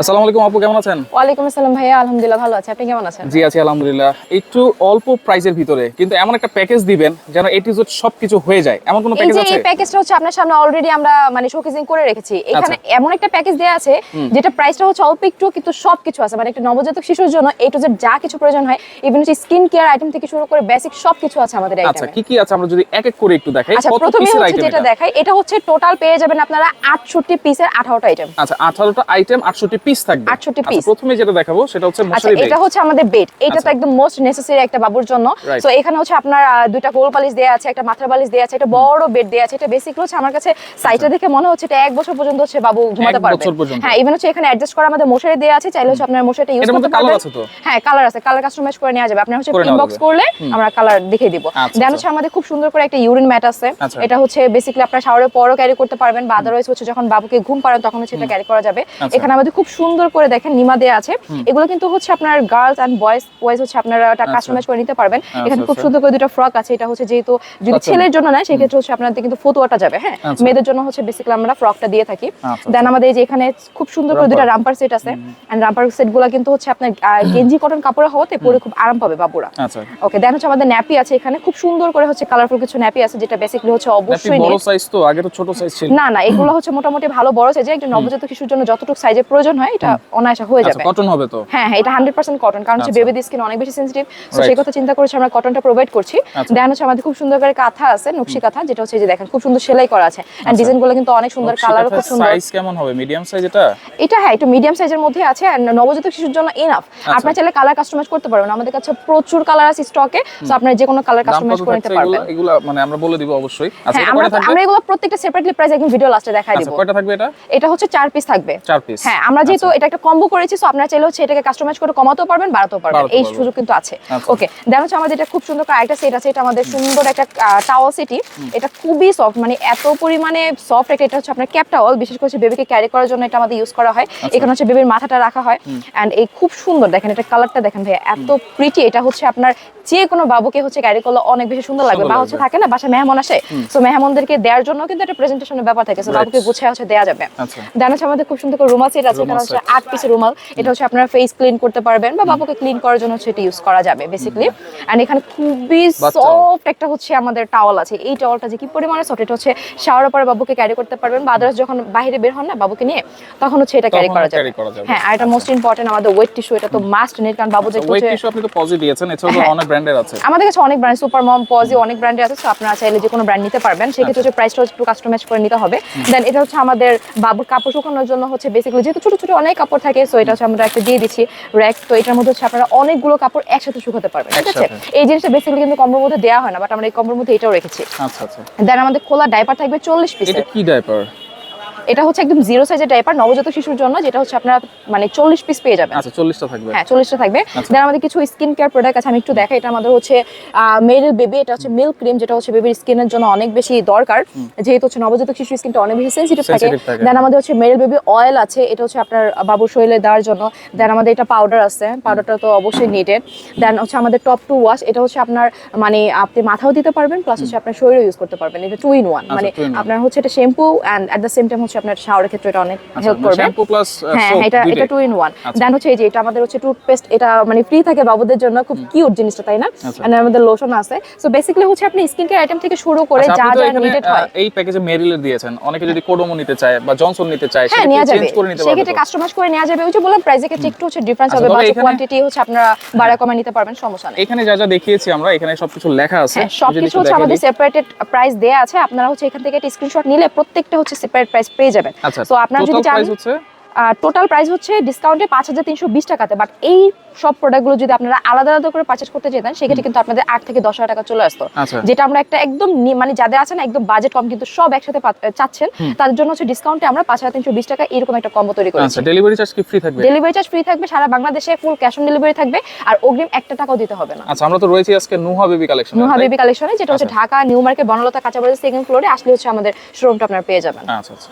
আসসালামু আলাইকুম আপু কেমন আছেন? ওয়ালাইকুম আসসালাম ভাইয়া আলহামদুলিল্লাহ ভালো আছি। আপনি কেমন আছেন? জি আছি আলহামদুলিল্লাহ। একটু অল্প প্রাইসের ভিতরে কিন্তু এমন একটা প্যাকেজ দিবেন যেন এটি সবকিছু হয়ে যায়। এমন কোনো প্যাকেজ আছে? এই প্যাকেজটা হচ্ছে আপনার সামনে অলরেডি আমরা মানে শোকেজিং করে রেখেছি। এখানে এমন একটা প্যাকেজ দেয়া আছে যেটা প্রাইসটা হচ্ছে অল্প একটু কিন্তু সবকিছু আছে। মানে একটা নবজাতক শিশুর জন্য এই টু জেড যা কিছু প্রয়োজন হয় ইভেন হচ্ছে স্কিন কেয়ার আইটেম থেকে শুরু করে বেসিক সবকিছু আছে আমাদের আচ্ছা কি কি আছে? আমরা যদি এক এক করে একটু দেখাই আচ্ছা প্রথমে হচ্ছে যেটা দেখাই এটা হচ্ছে টোটাল পেয়ে যাবেন আপনারা 68 পিসের 18টা আইটেম আচ্ছা 18টা আইটেম 68 পিস থাকবে। 68 আচ্ছা, piece। প্রথমে যেটা দেখাবো সেটা হচ্ছে আচ্ছা মশারি এটা হচ্ছে আমাদের বেড এটা তো আচ্ছা। একদম মোস্ট নেসেসারি একটা বাবুর জন্য. তো এখানে হচ্ছে আপনার দুইটা বালিশ দেয়া আছে একটা মাথার বালিশ দেয়া আছে একটা বড় বেড দেয়া আছে। এটা হচ্ছে আমার কাছে সাইটটা দেখে মনে হচ্ছে এটা এক বছর পর্যন্ত হচ্ছে বাবু ঘুমাতে পারবে। হ্যাঁ ইভেন হচ্ছে এখানে অ্যাডজাস্ট করা আমাদের মশারি দেয়া আছে চাইলে হচ্ছে আপনার মশারিটা ইউজ করতে পারবেন। আছে তো? হ্যাঁ কালার আছে। কালার কাস্টমাইজ করে নেওয়া যাবে। আপনার হচ্ছে ইনবক্স করলে আমরা কালার দেখিয়ে দিব। আচ্ছা, দেন আচ্ছা। হচ্ছে আমাদের খুব সুন্দর করে একটা ইউরিন ম্যাট আছে। আচ্ছা। এটা হচ্ছে বেসিক্যালি আপনার শাওয়ারের পরও ক্যারি করতে পারবেন বা আদারওয়াইজ হচ্ছে যখন বাবুকে ঘুম পাড়েন তখন হচ্ছে এটা ক্যারি করা যাবে। আচ্ছা। এখানে আমাদের খুব সুন্দর করে দেখেন নিমা দেয়া আছে। এগুলো কিন্তু হচ্ছে আপনার গার্লস এন্ড বয়েজ বয়েজ হচ্ছে আপনারা এটা আচ্ছা। কাস্টমাইজ করে নিতে পারবেন। এখানে খুব আচ্ছা। সুন্দর করে দুটো ফ্রক আছে এটা হচ্ছে যেহেতু যদি আচ্ছা। ছেলের জন্য না সেক্ষেত্রে হচ্ছে আপনাদের কিন্তু ফতুয়াটা যাবে হ্যাঁ? আচ্ছা। মেয়েদের জন্য হচ্ছে বেসিক্যালি আমরা ফ্রকটা দিয়ে থাকি। আচ্ছা, দেন আমাদের এই যে এখানে খুব সুন্দর করে দুটো রাম্পার সেট আছে। এন্ড রাম্পার সেটগুলো কিন্তু হচ্ছে আপনার গেঞ্জি কটন কাপড়ে হওয়াতে পরে খুব আরাম পাবে বাবুরা। আচ্ছা। ওকে দেন হচ্ছে আমাদের ন্যাপি আছে এখানে। খুব সুন্দর করে হচ্ছে কালারফুল কিছু ন্যাপি আছে যেটা বেসিক্যালি হচ্ছে অবশ্যই বড় সাইজ তো আগে তো ছোট সাইজ ছিল। না না এগুলো হচ্ছে মোটামুটি ভালো বড় সাইজে একটা নবজাতক শিশুর জন্য যতটুকু সাইজের প্রয়োজন হয় এটা অনায়াসে হয়ে আচ্ছা যাবে। কটন হবে তো? হ্যাঁ হ্যাঁ এটা হান্ড্রেড পার্সেন্ট কটন কারণ হচ্ছে আচ্ছা। বেবিদের স্কিন অনেক বেশি সেন্সিটিভ তো সেই কথা চিন্তা করেছি আমরা কটনটা প্রোভাইড করছি। আচ্ছা। হচ্ছে আমাদের খুব সুন্দর করে কাঁথা আছে নকশি কাঁথা যেটা হচ্ছে যে দেখেন খুব সুন্দর সেলাই করা আছে। আচ্ছা। এন্ড ডিজাইন কিন্তু অনেক সুন্দর কালারও খুব সুন্দর। সাইজ কেমন হবে? মিডিয়াম সাইজ এটা? এটা হ্যাঁ একটু মিডিয়াম সাইজের মধ্যে আছে নবজাতক শিশুর জন্য আচ্ছা। চাইলে কালার কাস্টমাইজ করতে পারবেন। আমাদের কাছে প্রচুর কালার আছে স্টকে তো আপনার যে কোনো কালার কাস্টমাইজ করে নিতে পারবেন। এগুলো মানে আমরা বলে দিব অবশ্যই। আচ্ছা হ্যাঁ আমরা এগুলো প্রত্যেকটা সেপারেটলি প্রাইস একদম ভিডিও লাস্টে দেখাই আচ্ছা দিব। কয়টা থাকবে এটা? এটা হচ্ছে চার পিস থাকবে। চার পিস হ্যাঁ আমরা যেহেতু এটা একটা কম্বো করেছি সো আপনারা চাইলে হচ্ছে এটাকে কাস্টমাইজ করে কমাতেও পারবেন বাড়াতেও পারবেন। এই সুযোগ কিন্তু আছে। আচ্ছা। ওকে দেন হচ্ছে আমাদের এটা খুব সুন্দর করে একটা সেট আছে এটা আমাদের সুন্দর একটা টাওয়াল সেটি এটা খুবই সফট মানে এত পরিমাণে সফট একটা এটা হচ্ছে আপনার ক্যাপ টাওয়াল বিশেষ করে বেবিকে ক্যারি করার জন্য এটা আমাদের ইউজ করা হয়। আচ্ছা। এখানে হচ্ছে বেবির মাথাটা রাখা হয়। এন্ড এই খুব সুন্দর দেখেন এটা কালারটা দেখেন ভাই এত প্রিটি এটা হচ্ছে আপনার যে কোনো বাবুকে হচ্ছে ক্যারি করলে অনেক বেশি সুন্দর লাগবে। বা হচ্ছে থাকে না বাসায় মেহমান আসে সো মেহমানদেরকে দেওয়ার জন্য কিন্তু একটা প্রেজেন্টেশনের ব্যাপার থাকে সো. বাবুকে গুছিয়ে হচ্ছে দেওয়া যাবে। আচ্ছা। দেন হচ্ছে আমাদের খুব সুন্দর করে রুমাল সেট আছে হচ্ছে আট রুমাল। এটা হচ্ছে আপনারা ফেস ক্লিন করতে পারবেন বা বাবুকে ক্লিন করার জন্য হচ্ছে এটা ইউজ করা যাবে বেসিক্যালি এন্ড এখানে খুবই সফট একটা হচ্ছে আমাদের টাওয়াল আছে। এই টাওয়ালটা যে কি পরিমাণে সফট এটা হচ্ছে শাওয়ারের পরে বাবুকে ক্যারি করতে পারবেন। বা আদার্স যখন বাইরে বের হন না বাবুকে নিয়ে তখন হচ্ছে এটা ক্যারি করা যাবে। হ্যাঁ আর এটা মোস্ট ইম্পর্টেন্ট আমাদের ওয়েট টিস্যু এটা তো মাস্ট নিড কারণ বাবু ওয়েট টিস্যু আপনি তো পজি দিয়েছেন এছাড়াও হ্যাঁ। অনেক ব্র্যান্ডের আছে। আমাদের কাছে অনেক ব্র্যান্ড সুপার মম পজি অনেক ব্র্যান্ডের আছে তো আপনারা চাইলে যে কোনো ব্র্যান্ড নিতে পারবেন। সেক্ষেত্রে হচ্ছে প্রাইসটা একটু কাস্টমাইজ করে নিতে হবে। দেন এটা হচ্ছে আমাদের বাবুর কাপড় শুকানোর জন্য হচ্ছে বেসিক্যালি যেহেতু ছোট ছোট অনেক কাপড় থাকে সো এটা হচ্ছে আমরা একটা দিয়ে দিচ্ছি র্যাক তো এটার মধ্যে হচ্ছে আপনারা অনেকগুলো কাপড় একসাথে শুকাতে পারবেন ঠিক আছে? এই জিনিসটা বেসিক্যালি কিন্তু কম্বোর মধ্যে দেওয়া হয় না বাট আমরা এই কম্বোর মধ্যে এটাও রেখেছি। আচ্ছা আচ্ছা। দেন আমাদের খোলা ডাইপার থাকবে চল্লিশ এটা কি ডাইপার এটা হচ্ছে একদম জিরো সাইজের ডাইপার নবজাতক শিশুর জন্য যেটা হচ্ছে আপনারা মানে চল্লিশ পিস পেয়ে যাবেন। আচ্ছা চল্লিশটা থাকবে। হ্যাঁ চল্লিশটা থাকবে। আচ্ছা। দেন আমাদের কিছু স্কিন কেয়ার প্রোডাক্ট আছে আমি একটু দেখাই এটা আমাদের হচ্ছে মেরিল বেবি এটা হচ্ছে মিল্ক ক্রিম যেটা হচ্ছে বেবির স্কিনের জন্য অনেক বেশি দরকার। যেহেতু হচ্ছে নবজাতক শিশুর স্কিনটা অনেক বেশি সেন্সিটিভ থাকে। দেন আমাদের হচ্ছে মেরিল বেবি অয়েল আছে এটা হচ্ছে আপনার বাবুর শরীরে দেওয়ার জন্য। দেন আমাদের এটা পাউডার আছে পাউডারটা তো অবশ্যই নিডেড দেন হচ্ছে আমাদের টপ টু ওয়াশ এটা হচ্ছে আপনার মানে আপনি মাথাও দিতে পারবেন প্লাস হচ্ছে আপনার শরীরে ইউজ করতে পারবেন। এটা টু ইন ওয়ান আচ্ছা, মানে। আপনার হচ্ছে এটা shampoo and at the same time হচ্ছে আপনার শাওয়ারের ক্ষেত্রে এটা অনেক আচ্ছা হেল্প করবে। শ্যাম্পু প্লাস হ্যাঁ হ্যাঁ, এটা এটা টু ইন ওয়ান। দেন হচ্ছে এই যে এটা আমাদের হচ্ছে টুথপেস্ট এটা মানে ফ্রি থাকে বাবুদের জন্য খুব কিউট জিনিসটা তাই না? আচ্ছা। এন্ড আমাদের লোশন আছে। সো বেসিক্যালি হচ্ছে আপনি স্কিন কেয়ার আইটেম থেকে শুরু করে আচ্ছা, যা যা নিডেড হয়। এই প্যাকেজে দিয়েছেন। অনেকে যদি কোডোমো নিতে চায় বা জনসন নিতে চায় হ্যাঁ সেটা চেঞ্জ করে নিতে সেক্ষেত্রে? কাস্টমাইজ করে নেওয়া যাবে। ওই যে বললাম প্রাইসের ক্ষেত্রে একটু হচ্ছে ডিফারেন্স হবে বা কোয়ান্টিটি হচ্ছে আপনারা বাড়া কমা নিতে পারবেন সমস্যা নেই। এখানে যা যা দেখিয়েছি আমরা এখানে সবকিছু লেখা আছে। হ্যাঁ সবকিছু হচ্ছে আমাদের সেপারেটেড প্রাইস দেয়া আছে। আপনারা হচ্ছে এখান থেকে একটা স্ক্রিনশট নিলে প্রত্যেকটা হচ্ছে সেপারেট প্রাইস পেয়ে যাবেন। আচ্ছা তো আপনারা যদি চান টোটাল প্রাইস হচ্ছে ডিসকাউন্টে পাঁচ হাজার তিনশো বিশ টাকাতে। বাট এই সব প্রোডাক্টগুলো যদি আপনারা আলাদা আলাদা করে পারচেস করতে যেতেন সেক্ষেত্রে কিন্তু আপনাদের আট থেকে দশ হাজার টাকা চলে আসতো। আচ্ছা। যেটা আমরা একটা একদম মানে যাদের আছে না একদম বাজেট কম কিন্তু সব একসাথে চাচ্ছেন তাদের জন্য হচ্ছে ডিসকাউন্টে আমরা পাঁচ হাজার তিনশো বিশ টাকা এরকম একটা কম্বো তৈরি করেছি। আচ্ছা ডেলিভারি চার্জ কি ফ্রি থাকবে? ডেলিভারি চার্জ ফ্রি থাকবে সারা বাংলাদেশে ফুল ক্যাশ অন ডেলিভারি থাকবে আর অগ্রিম একটা টাকাও দিতে হবে না। আচ্ছা আমরা তো রয়েছি আজকে Nuha baby collection Nuha baby কালেকশনে যেটা হচ্ছে ঢাকা নিউ মার্কেট বনলতা কাঁচাবাজার সেকেন্ড ফ্লোরে আসলে হচ্ছে আমাদের শোরুমটা আপনারা পেয়ে যাবেন। আচ্ছা আচ্ছা।